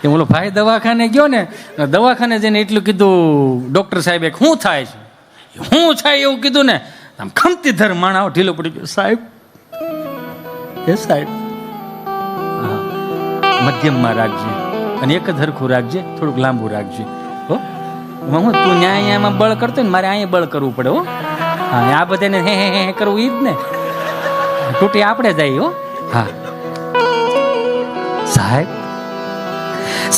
કે બોલો ભાઈ દવાખાને ગયો ને દવાખાને જઈને એટલું કીધું, ડૉક્ટર સાહેબે શું થાય છે? શું થાય એવું કીધું ને આમ ખમતી ધર માણાઓ ઢીલો પડી ગયો. સાહેબ, એ સાહેબ. મધ્યમમાં રાખજે અને એક જ હરખું રાખજે, થોડુંક લાંબુ રાખજે. હો, હું તું ન્યાય અહીંયામાં બળ કરતો ને, મારે અહીંયા બળ કરવું પડે, હો. હા, આ બધાને હે હે હે કરવું એ જ ને. તૂટી આપણે જાય, હો. હા. સાહેબ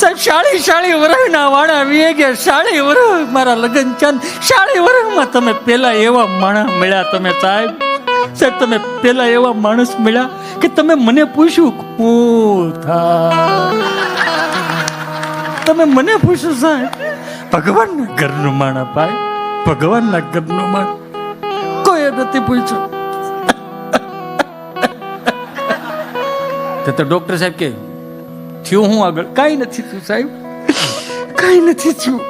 સાહેબ, શાળી શાળી વરહના વાળા વીએ ગયા. શાળી વરહ, મારા લગ્ન ચાંદ. શાળી વરહમાં તમે પેલા એવા માણસ મળ્યા તમે, સાહેબ. સાહેબ, તમે પેલા એવા માણસ મળ્યા કે તમે મને પૂછ્યું તમે મને પૂછ્યું, સાહેબ. ભગવાનના ઘરનું માણા ભાઈ, ભગવાનના ઘરનું માણ કોઈ નથી પૂછ્યું. તો ડોક્ટર સાહેબ કે થયું હું આગળ? કાંઈ નથી થયું સાહેબ. કાંઈ નથી થયું.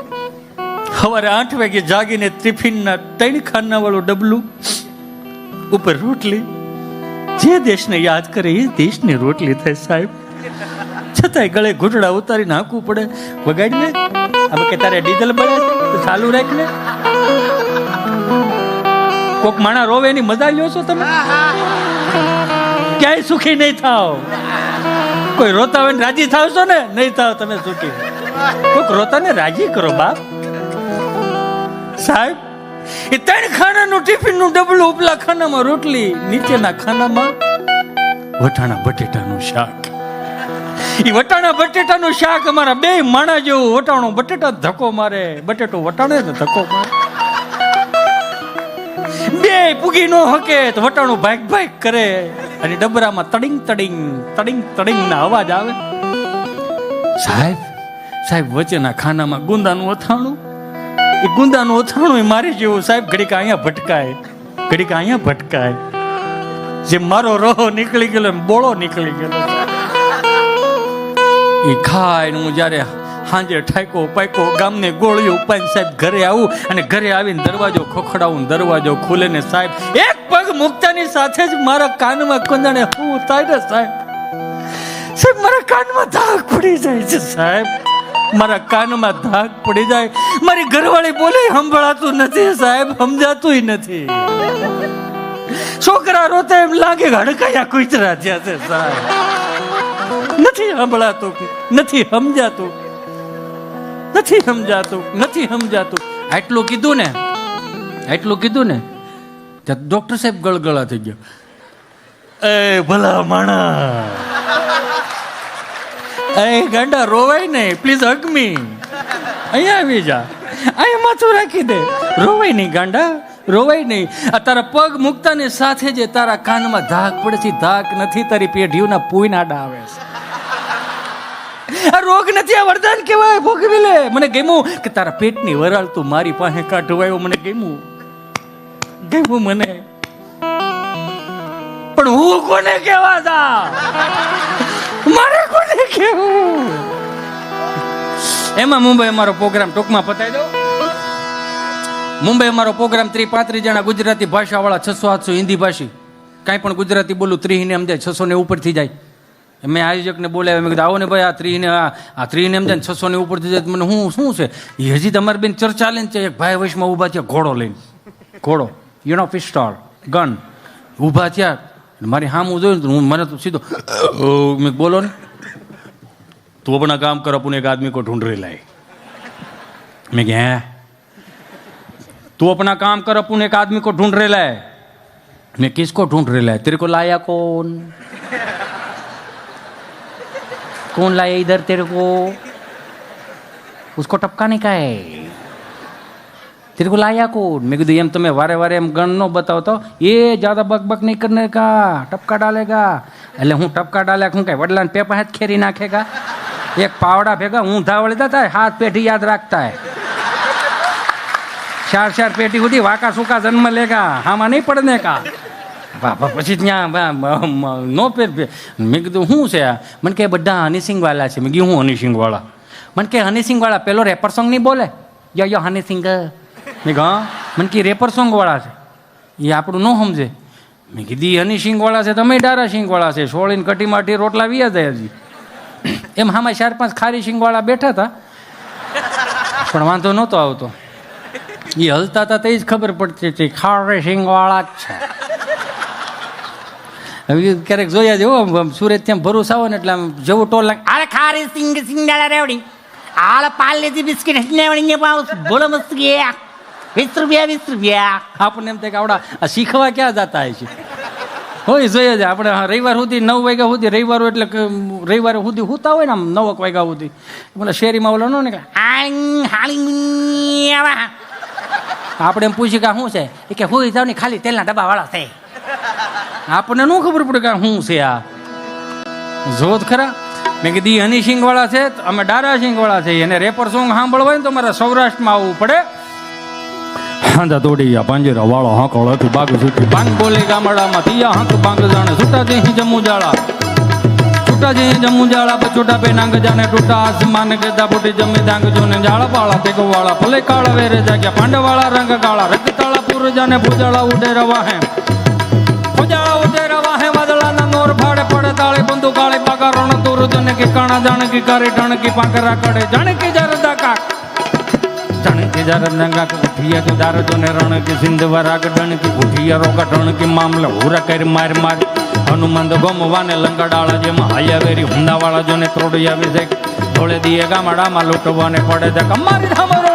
સવારે આઠ વાગે જાગીને ટિફિનના ત્રણ ખાના વાળો ડબલું ઉપર રોટલી. જે દેશને યાદ કરે એ દેશની રોટલી થાય સાહેબ. છતાંય ગળે ઘૂંટડા ઉતારીને હાંકવું પડે. વગાડીને હવે કે તારે ડીઝલ બળે તો ચાલુ રાખને કોક માણા રોવે એની મજા લ્યો છો તમે? ક્યાંય સુખી નહીં થાવ. કોઈ રોતા હોય રાજી થાવ છો ને, નહીં થાવ તમે સુખી કોઈક રોતા ને રાજી કરો, બાપ. સાહેબ, એ ત્રણ ખાનાનું ટિફિનનું ડબલું ઉપલા ખાનામાં રોટલી, નીચેના ખાનામાં વટાણા બટેટાનું શાક. એ વટાણા બટેટાનું શાક અમારા બે માણા જેવું વટાણું બટેટા ધક્કો મારે, બટેટો વટાણે ધક્કો મારે. બે પૂગી નો હકે તો વટાણું ભાગ ભાગ કરે. અને ડબરામાં તડિંગ તડિંગ તડિંગ તડિંગ ના અવાજ આવે. સાહેબ સાહેબ, વચ્ચેના ખાનામાં ગુંદાનું અથાણું? એ ગુંદાનું અથાણું એ મારી જેવું, સાહેબ, ઘડીક અહીંયા ભટકાય, ઘડીક અહીંયા ભટકાય. જે મારો રોહો નીકળી ગયેલો બોળો નીકળી ગયેલો. એ ખાય હું જ્યારે હાંજે ઠાકો પાકો ગામને ગોળીઓ ઉપાઈને સાહેબ ઘરે આવું અને ઘરે આવીને દરવાજો ખોખડાવું, દરવાજો ખુલે ને સાહેબ, એક પગ મૂકતાની સાથે જ મારા કાનમાં કંદણે, હું ને સાહેબ? સાહેબ, મારા કાનમાં ધાક પડી જાય છે સાહેબ. મારા કાનમાં ધાક પડી જાય. મારી ઘરવાળી બોલે, સંભળાતું નથી સાહેબ, સમજાતું નથી. છોકરા રોતા એમ લાગે હડકાયા કુતરા થયા છે સાહેબ. નથી સંભળાતું, નથી સમજાતું. નથી સમજાતું નથી સમજાતું. આટલું કીધું ને આટલું કીધું ને ડોક્ટર સાહેબ ગળગળા થઈ ગયો. એ ભલા માણા એ ગાંડા રોવાય નહીં પ્લીઝ અગમી અહીંયા આવી જા. અહીંયા માથું રાખી દે. રોવાય નહીં ગાંડા રોવાય નહીં. આ તારા પગ મૂકતાની સાથે જે તારા કાનમાં ધાક પડે છે. ધાક નથી તારી પેઢીઓના પૂઈનાડા આવે છે. આ રોગ નથી, આ વરદાન કહેવાય ભોગવી લે મને ગમ્યું કે તારા પેટની વરાળ તું મારી પાસે કાઢવાયો મને ગમ્યું. ગમ્યું મને. પણ હું કોને કહેવા તા મારે કોને કહેવું? એમાં મુંબઈ અમારો પ્રોગ્રામ ટૂંકમાં પતાવી દો મુંબઈ અમારો પ્રોગ્રામ ત્રી પાંત્રીસ જણા ગુજરાતી ભાષાવાળા, છસો આઠસો હિન્દી ભાષી. કાંઈ પણ ગુજરાતી બોલું ત્રીને સમજાય છસો ને ઉપરથી જાય. મેં આયોજકને બોલાવ્યા મેં કીધું આવો ને ભાઈ આ ત્રીને આ આ ત્રીને એમ જાય ને છસો ને ઉપરથી જાય તો મને હું શું છે એ હજી તમારી બેન ચર્ચા ચાલે ને છે એક ભાઈ વશમાં ઊભા થયા ઘોડો લઈને ઘોડો યુ નો પિસ્ટોલ ગન ઊભા થયા અને મારી હામું જોયું ને તો હું મને તો સીધો મેં બોલો ને તું अपना काम कर अपन एक आदमी को ढूंढ रही लाए मैं क्या है तू अपना काम कर अपन एक आदमी को ढूंढ रहे लाए मैं किसको ढूंढ रहे लाए तेरे को लाया कौन कौन लाया इधर तेरे को? उसको टपकाने का है। तेरे को लाया कौन? मैं कीधु एम તમે વારે વારે એમ ગણ નો બતાવતો એ જ્યાદા બક બક નહીં કરને કા ટપકા ડાલેગા એટલે હું ટપકા ડાલે હું કઈ વડલાને પેપા હાથ ખેરી નાખેગા એક પાવડા ભેગા હું ધાવળી દેતા હાથ પેઢી યાદ રાખતા હે ચાર ચાર પેટી સુધી વાકા સૂકા જન્મ લેગા હામાં નહીં પડને કા બાપા પછી ત્યાં નો પેર મેં કીધું શું છે આ? મને કે બધા હનીસિંગવાલા છે. મેં કીધું, હું હનીસિંગવાળા મને કે હનીસિંગવાળા પેલો રેપર સોંગ નહીં બોલે? યો યો હનીસિંગ મેં કહા મને કે રેપર સોંગવાળા છે. એ આપણું ન સમજે. મેં કીધી હની સિંગ છે, તમે ડારા સિંગવાળા છે. સોળીને કટી માટી રોટલા વ્યા જાય હજી. એમ હામાં ચાર પાંચ ખારી સિંગવાળા બેઠા હતા. પણ વાંધો નહોતો આવતો. એ હલતા હતા તે જ ખબર પડતી હતી ખારે સિંગવાળા જ છે. ક્યારેક જોયા જેવો આમ સુરત ત્યાં ભરૂચ આવો ને એટલે આમ જેવું ટોલ લાગે આળે ખારી સિંગ સિંગાડા રેવડી. આલે પાર્લેજી બિસ્કિટ ને પાઉસ બોલો મસ્ત ગયા વીસ રૂપિયા વીસ રૂપિયા. આપણને એમ થાય કે આવડા આ શીખવા ક્યાં જતા હોય છે? હોય જોઈએ છે. આપણે રવિવાર સુધી નવ વાગ્યા સુધી રવિવારો એટલે રવિવારે સુધી હોતા હોય ને આમ નવક વાગ્યા સુધી. બોલે શેરીમાં ઓલો નો ને આંગ હાલિંગ આપણે એમ પૂછ્યું કે શું છે? એ કે હું જાવ ને ખાલી તેલના ડબ્બા વાળા છે. આપણને શું ખબર પડે કે શું છે આ? જોત ખરા? મેં કીધી હની સિંગ વાળા છે અમે ડારા સિંગ વાળા છે, એને રેપર સોંગ સાંભળવા ને તો મારે સૌરાષ્ટ્રમાં આવવું પડે. હાંધા તોડી ગયા, પાંજરા વાળો હાંકળ હતું બાગ છૂટી બાંગ બોલે ગામડામાં તિયા હાંક બાંગ જાણે, છૂટા જે જમુ જાળા છૂટા જે જમુ જાળા પછોટા પે નાંગ જાને ટૂટા આસમાન ગેદા બુટી જમે દાંગ જોને જાળા પાળા તેગો વાળા ભલે કાળા વેરે જાગ્યા, પાંડવાળા રંગ કાળા રક્તાળા પૂર જાને ભૂજાળા ઉડે રવા હે. નોર ફાડે પડે, તાળે બંદુ કાળે પાકા રણ દૂર, જનકી કાણા, જાણકી કરે ઢણ પાકરા કડે જાણે કે જરદા કાક જાણકી જરદા કાક ઉઠિયા તો દાર જોને રણ કે સિંધવા રાગ ઢણ ઉઠિયા રોગા ઢણ કે મામલે હુરા કરી માર માર. હનુમંત ગોમવાને લંગડાળા જેમાં હાલ્યા વેરી હુંદાવાળા જોને ત્રોડી આવી જાય ધોળે દીએ ગામડામાં લૂંટવાને પડે છે. મારી ધામા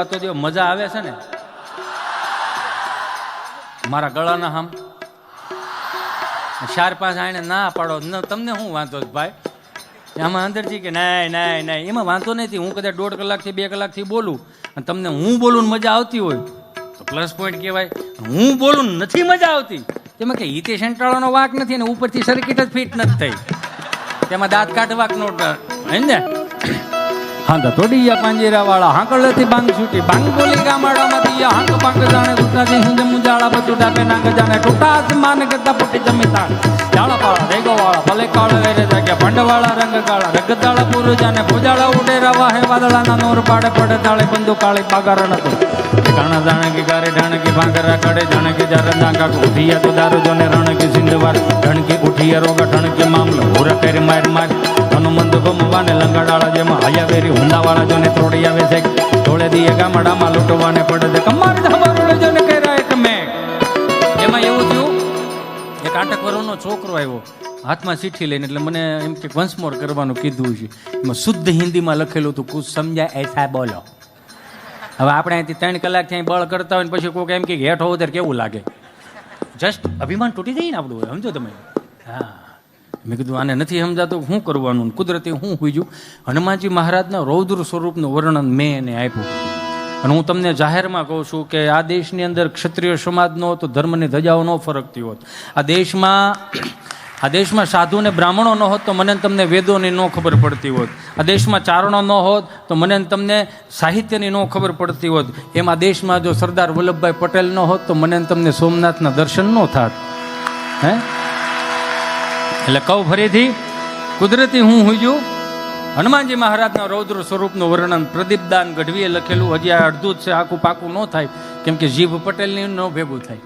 એને તો દો મજા આવે છે ને? મારા ગળાના હમ. ચાર પાંચ આને ના પાડો. તમને શું વાંધો ભાઈ? આમાં અંદરથી કે ના ના ના એમાં વાંધો નથી. હું કદાચ દોઢ કલાકથી, બે કલાકથી બોલું. અને તમને હું બોલું મજા આવતી હોય. તો પ્લસ પોઈન્ટ કહેવાય. હું બોલું નથી મજા આવતી. તેમાં કે હિતે સેન્ટ્રાળાનો વાક નથી ને ઉપરથી સર્કિટ જ ફિટ નથી થઈ. તેમાં દાંત કાઢવાક નો ને? હાંધા તોડીયા પાંજેરા વાળા હાંકળથી બાંગ છૂટી, બાંગ બોલી ગામડામાંથી હાંક બાંગ જાણે સુટાથી હિંદ મુજાળા બચુટા પે નાંગ જાણે ટૂટા આસમાન કરતા પુટી જમીતા જાળા પાળા રેગો વાળા ભલે કાળ વેરે જાગ્યા, ભંડવાળા રંગ કાળા રગદાળા પૂરું જાને ભોજાળા ઉડે રવા હે, વાદળાના નોર પાડે, પડે તાળે બંદુ કાળી પાગાર નતો. કાણા જાણે કે ગારે ઢાણ કે ભાંગરા કાઢે જાણે કે જાર નાંગા ઉઠિયા તો દારૂ જોને રણ કે સિંધવાર ઢણ કે ઉઠિયા રોગા ઢણ કે મામલો. હુરા પેર માર માર હનુમંત ગમવાને લંગડાળા જેમાં હયા વેરી હુંદાવાળા જોને ત્રોડી આવે છે. ધોળે દીએ ગામડામાં લૂંટવાને પડે છે. કમાર ધમારોળે જોને કર્યા એક મેં એમાં એવું થયું, એક આટક વર્ષનો છોકરો આવ્યો. હાથમાં ચીઠી લઈને એટલે મને એમ કે વંશ મોર કરવાનું કીધું છે. એમાં શુદ્ધ હિન્દીમાં લખેલું હતું, કુછ સમજાય એસા બોલો. હવે આપણે અહીંથી ત્રણ કલાક ત્યાં બળ કરતા હોય ને પછી કોઈક એમ કે હેઠ હોવ ત્યારે કેવું લાગે? જસ્ટ અભિમાન તૂટી જાય ને આપણું, સમજો તમે? હા. મેં કીધું, આને નથી સમજાતું શું કરવાનું કુદરતી હું હુઈજું હનુમાનજી મહારાજના રૌદ્ર સ્વરૂપનું વર્ણન મેં એને આપ્યું. અને હું તમને જાહેરમાં કહું છું કે આ દેશની અંદર ક્ષત્રિય સમાજનો તો ધર્મની ધજાઓ ન ફરકતી હોત. આ દેશમાં આ દેશમાં સાધુ ને બ્રાહ્મણો ન હોત, તો મને તમને વેદોની ન ખબર પડતી હોત. આ દેશમાં ચારણો ન હોત, તો મને તમને સાહિત્યની ન ખબર પડતી હોત. એમ દેશમાં જો સરદાર વલ્લભભાઈ પટેલ ન હોત, તો મને તમને સોમનાથના દર્શન ન થાત. હે? એટલે કહું ફરીથી, કુદરતી હું હુંજું હનુમાનજી મહારાજના રૌદ્ર સ્વરૂપનું વર્ણન પ્રદીપદાન ગઢવીએ લખેલું, હજી આ અડધું જ છે, આખું પાકું ન થાય, કેમ કે જીભ પટેલની ન ભેગું થાય.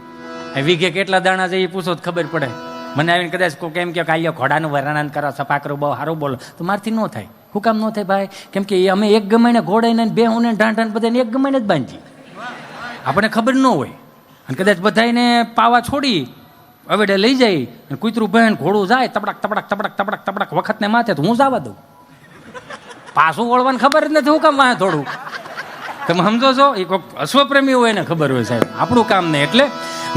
આ વીઘે કેટલા દાણા છે એ પૂછો તો ખબર પડે. મને આવીને કદાચ કોઈ કેમ કે કાલ્યો ઘોડાનું વર્ણન કરો, સપાકરું બહુ સારું બોલો, તો મારથી ન થાય. શું કામ ન થાય ભાઈ? કેમ કે અમે એક ગમાઈને ઘોડાઈને બે હું ઢાંઢાને બધાને એક ગમાઈને જ બાંધીએ. આપણને ખબર ન હોય. અને કદાચ બધાને પાવા છોડી અવેડે લઈ જાય કૂતરું બહેન ઘોડું જાય, તબડક તબડક તબડક તબડક તબડક, વખતને માથે તો હું જવા દઉં. પાછું વળવાની ખબર જ નથી હું કામ વાંહે થોડું તમે સમજો છો? એ કોઈક અશ્વપ્રેમી હોય એને ખબર હોય સાહેબ. આપણું કામ નહીં એટલે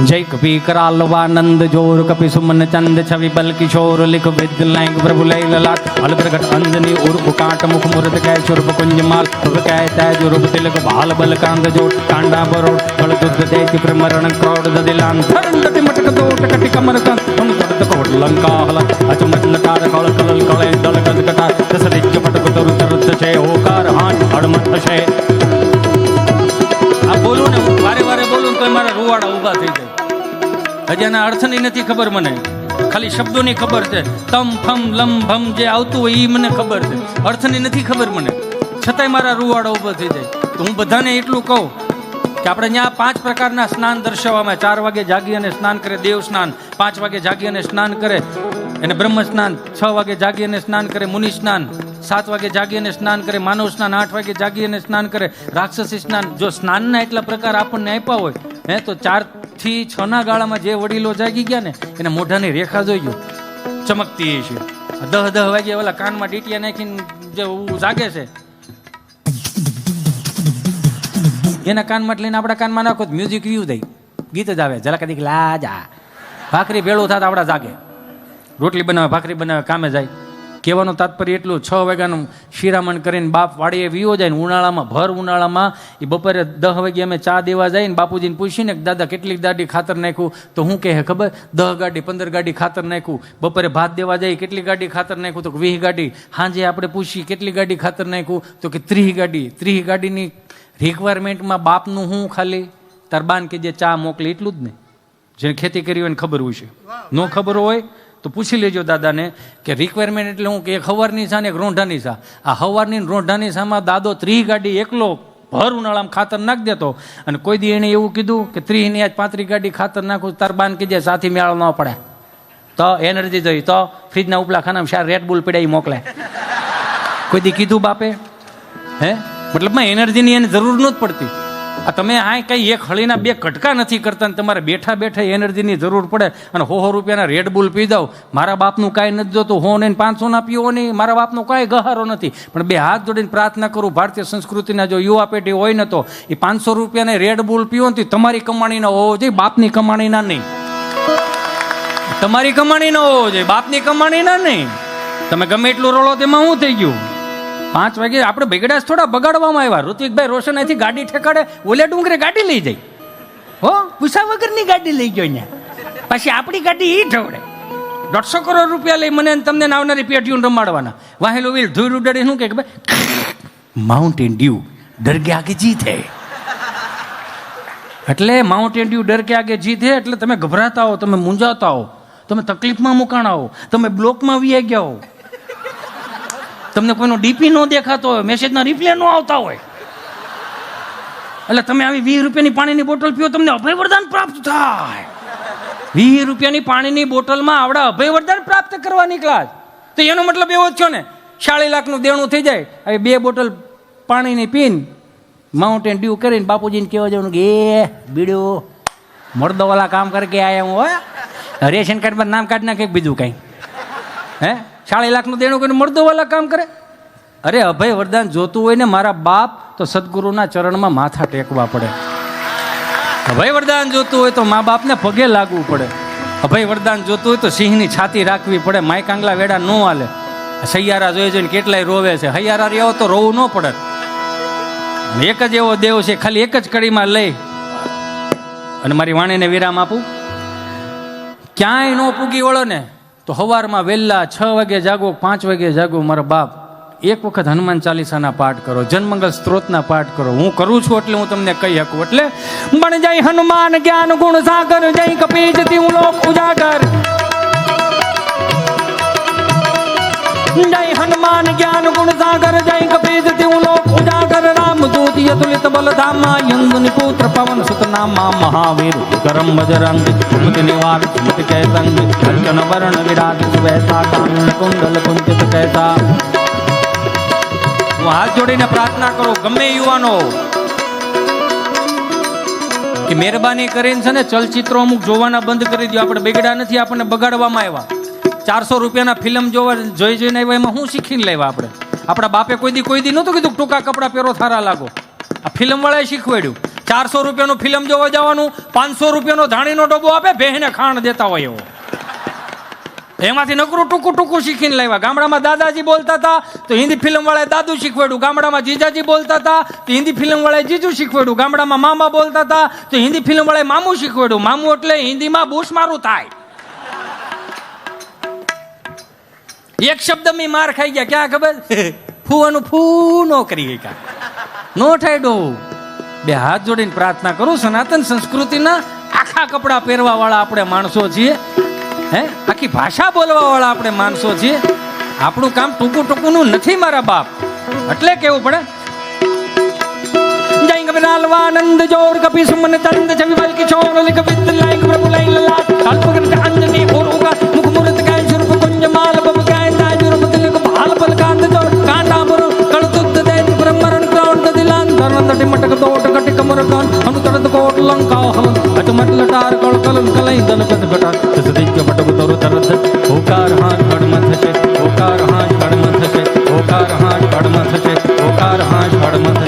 જય કપી કરાલવાનંદ, જોર કપી સુમન ચંદ, છવિ બલ કિશોર, લિખ વિદ લાંગ પ્રભુ લઈ લલાટ. અલ પ્રગટ અંજની ઉર્ફ કાટ, મુખ મુરત કય છુર્પ કુંજ માલ. રૂપ કય તેજ રૂપ તિલક બાલ બલ કાંદ જોટ કાંડા બરોડ, ફળ દુધ દેતી પ્રમરણ ક્રોડ દદિલાન થરંડતિ મટક દોટ, કટી કમર કં ઉન તડત કોટ, લંકા હલ, અચમચ લકાર કળ કલલ કળે દળ ગદ કટા દસ રિચ્ચ પટક દુર તરત છે, ઓકાર હાન હડમત છે. બોલું ને તો મારા રૂવાડા ઊભા થઈ જાય. હજી એના અર્થની નથી ખબર મને. ખાલી શબ્દોની ખબર છે. તમ, ફમ, લમ, ભમ જે આવતું હોય એ મને ખબર છે. અર્થની નથી ખબર મને. છતાંય મારા રૂવાડા ઊભા થઈ જાય. તો હું બધાને એટલું કહું કે આપણે ત્યાં પાંચ પ્રકારના સ્નાન દર્શાવવામાં ચાર વાગે જાગી અને સ્નાન કરે, દેવ સ્નાન. પાંચ વાગે જાગી અને સ્નાન કરે. એને બ્રહ્મ સ્નાન, છ વાગે જાગી અને સ્નાન કરે, મુનિ સ્નાન. સાત વાગે જાગી અને સ્નાન કરે, માનવ સ્નાન, આઠ વાગે જાગી અને સ્નાન કરે, રાક્ષસી સ્નાન. જો સ્નાનના એટલા પ્રકાર આપણને આપ્યા હોય, હે, તો ચારથી છ ના ગાળામાં જે વડીલો જાગી ગયા ને, એના મોઢાની રેખા જોઈ ગયો. ચમકતી છે દહ દહ વાગે ઓલા કાનમાં ડીટીયા નાખીને જે જાગે છે, એના કાનમાં લઈને આપણા કાનમાં નાખો મ્યુઝિક યુ દઈ ગીત જ આવે. જરા કદીક લાજા. ભાખરી ભેળું થાય આપણા જાગે. રોટલી બનાવે, ભાખરી બનાવે, કામે જાય. કહેવાનું તાત્પર્ય એટલું છ વાગ્યાનું શિરામણ કરીને બાપ વાડીએ વીવો જાય ને ઉનાળામાં ભર ઉનાળામાં એ બપોરે દહ વાગે અમે ચા દેવા જાય ને બાપુજીને પૂછીને કે દાદા કેટલીક ગાડી ખાતર નાખ્યું? તો હું કહે ખબર? દહ ગાડી પંદર ગાડી ખાતર નાખ્યું. બપોરે ભાત દેવા જાય કેટલી ગાડી ખાતર નાખ્યું? તો કે વીસ ગાડી. હાંજે આપણે પૂછી કેટલી ગાડી ખાતર નાખ્યું? તો કે ત્રીસ ગાડી. ત્રીસ ગાડીની રિક્વાયરમેન્ટમાં બાપનું હું ખાલી? તાર બાન કે જે ચા મોકલે એટલું જ ને? જેને ખેતી કરી હોય એને ખબર હોય છે. ન ખબર હોય તો પૂછી લેજો દાદાને કે રિક્વાયરમેન્ટ એટલે હું કે એક હવારની સા ને એક રોંઢાની સા આ હવારની રોંઢાની સામાં દાદો ત્રી ગાડી એકલો ભર ઉનાળામાં ખાતર નાખ દેતો. અને કોઈ દી એણે એવું કીધું કે ત્રીની આજ પાંત્રીસ ગાડી ખાતર નાખું તાર બાન કીધે સાથી મેળો ન પડે. તો એનર્જી જોઈ, તો ફ્રીજના ઉપલા ખાનામાં શાર રેડ બુલ પડ્યા મોકલે. કોઈ દી કીધું બાપે? હે? મતલબમાં એનર્જીની એને જરૂર નથી પડતી. આ તમે આ કંઈ એક હળીના બે કટકા નથી કરતા ને તમારે બેઠા બેઠા એનર્જીની જરૂર પડે અને હો હો રૂપિયાના રેડ બુલ પી દઉં મારા બાપનું કાંઈ નથી જોતું, હો નહીં પાંચસોના પીઓ નહીં. મારા બાપનો કાંઈ ગહારો નથી. પણ બે હાથ જોડીને પ્રાર્થના કરું, ભારતીય સંસ્કૃતિના જો યુવા પેઢી હોય ને તો એ પાંચસો રૂપિયાને રેડ બુલ પીવો ને તમારી કમાણીના હોવો જોઈએ, બાપની કમાણીના નહીં. તમારી કમાણી હોવો જોઈએ, બાપની કમાણી ના નહીં. તમે ગમે એટલું રોળો તેમાં શું થઈ ગયું? પાંચ વાગે આપણે બગડ્યા થોડા બગાડવામાં આવ્યા. ઋત્વિકભાઈ રોશન અહીંથી ગાડી ઠેકાડે ઓલે ડુંગરે ગાડી લઈ જાય. હો? પૂછા વગરની ગાડી લઈ ગયો અહીંયા. પછી આપણી ગાડી એ ઢવડે. દોઢસો કરોડ રૂપિયા લઈ મને તમને આવનારી પેટીઓને રમાડવાના. વાહેલો વીલ, ધૂળ ઉડાડી શું કે ભાઈ? માઉન્ટેન ડ્યુ ડર કે આગે જીત એટલે માઉન્ટેન ડ્યુ ડર કે આગે જીત એટલે તમે ગભરાતા હો, તમે મૂંઝાતા હો, તમે તકલીફમાં મુકાણા હો, તમે બ્લોકમાં વી ગયા હો. તમને કોઈનો ડીપી ન દેખાતો હોય મેસેજના રિપ્લે ન આવતા હોય. એટલે તમે આવી વીસ રૂપિયાની પાણીની બોટલ પીઓ, તમને અભય વરદાન પ્રાપ્ત થાય. વીસ રૂપિયાની પાણીની બોટલમાં આવડા અભય વરદાન પ્રાપ્ત કરવા નીકળ્યા તો એનો મતલબ એવો જ છો ને ચાળી લાખનું દેણું થઈ જાય, હવે બે બોટલ પાણીની પીન માઉન્ટેન ડ્યુ કરીને બાપુજીને કહેવા જવાનું કે, એ, બીડું મર્દોવાલા કામ કરે કે આયા હું હોય રેશન કાર્ડમાં નામ કાઢ નાખે બીજું કંઈ? હે? ચાલીસ લાખનું દેણું કરીને મર્દોવાલા કામ કરે? અરે અભય વરદાન જોતું હોય ને મારા બાપ, તો સદગુરુના ચરણમાં માથા ટેકવા પડે. અભય વરદાન જોતું હોય તો મા બાપને પગે લાગવું પડે. અભય વરદાન જોતું હોય તો સિંહની છાતી રાખવી પડે માય કાંગલા વેડા ન હાલે. સૈયારા જોઈ જોઈને કેટલાય રોવે છે. હૈયારા રહ્યો તો રોવું ન પડે. એક જ એવો દેવ છે, ખાલી એક જ કડીમાં લઈ. અને મારી વાણીને વિરામ આપું. ક્યાંય ન પૂગી વળો ને તો સવારમાં વહેલા છ વાગે જાગો, પાંચ વાગે જાગો, મારા બાપ, એક વખત હનુમાન ચાલીસાના પાઠ કરો, જન્મંગલ સ્ત્રોતના પાઠ કરો. હું કરું છું એટલે હું તમને કહી શકું. એટલે બણ જાય હનુમાન જ્ઞાન ગુણ સાગર, જય કપી જતી હું લોક ઉજાગર. જય હનુમાન જ્ઞાન ગુણ સાગર, જય કપી હું બલધામા યંદુની પુત્ર પવન સુત નામા મહાવીર કરમ બજરંગ સુમતિ નિવાર સુમતિ કૈ સંગ વરણ વિરાટ સુવૈસા કાનન કુંડલ કુંચિત કૈસા હું હાથ જોડીને પ્રાર્થના કરો ગમે યુવાનો કે મહેરબાની કરીને છે ને ચલચિત્રો અમુક જોવાના બંધ કરી દો આપણે બગડ્યા નથી આપણને બગાડવામાં આવ્યા ચારસો રૂપિયાના ફિલ્મ જોવા જોઈ જોઈને આવ્યા, એમાં શું શીખીને લેવા આપણે? આપણા બાપે કોઈ દી કોઈ દી નહોતું કીધું ટૂંકા કપડાં પહેરો, થારા લાગો. આ ફિલ્મ વાળાએ શીખવાડ્યું. ચારસો રૂપિયાનું ફિલ્મ જોવા જવાનું, પાંચસો રૂપિયાનો ધાણીનો ડબ્બો આપે બહેને ખાણ દેતા હોય એવો. એમાંથી નકરું ટૂંકું ટૂંકું શીખીને લાવ્યા. ગામડામાં દાદાજી બોલતા હતા, તો હિન્દી ફિલ્મ વાળાએ દાદુ શીખવાડ્યું. ગામડામાં જીજાજી બોલતા હતા, તો હિન્દી ફિલ્મ વાળાએ જીજુ શીખવાડ્યું. ગામડામાં મામા બોલતા હતા, તો હિન્દી ફિલ્મ વાળાએ મામું શીખવાડ્યું. મામું એટલે હિન્દીમાં બુશ મારું થાય. એક શબ્દ મેં માર ખાઈ ગયા. ક્યાં ખબર? ફૂવાનું ફૂ નો કરી ગયા નો ઠેડો બે હાથ જોડીને પ્રાર્થના કરું, સનાતન સંસ્કૃતિના આખા કપડાં પહેરવા વાળા આપણે માણસો છીએ. હે? આખી ભાષા બોલવા વાળા આપણે માણસો છીએ. આપણું કામ ટૂંકું ટૂંકુંનું નથી મારા બાપ. એટલે કેવું પડે? જય આનંદ જોર, કપી, સુમન તંદ જવિવલ કિશોર લિખ વિદ લાઈક પ્રભુ લાઈલ લાટ અલ્પગટ અંજની ઓર ઉગા தட்டி மட்டக்கு தோட்ட கட்டி கமரக்கான் அங்கு தொடர்ந்து கோட்டலாம் காவலன் அட்டு மட்டலட்டார் கொள்கலன் கலை தனக்கத்து கட்டான் திசதிக்க பட்டகு தோறு தரத்து ஓக்கார் ஹான் கடுமத் ஹஷே ஹான் கடுமத் ஹஷே ஹான் கடுமத் ஹஷே ஹான் கடுமத்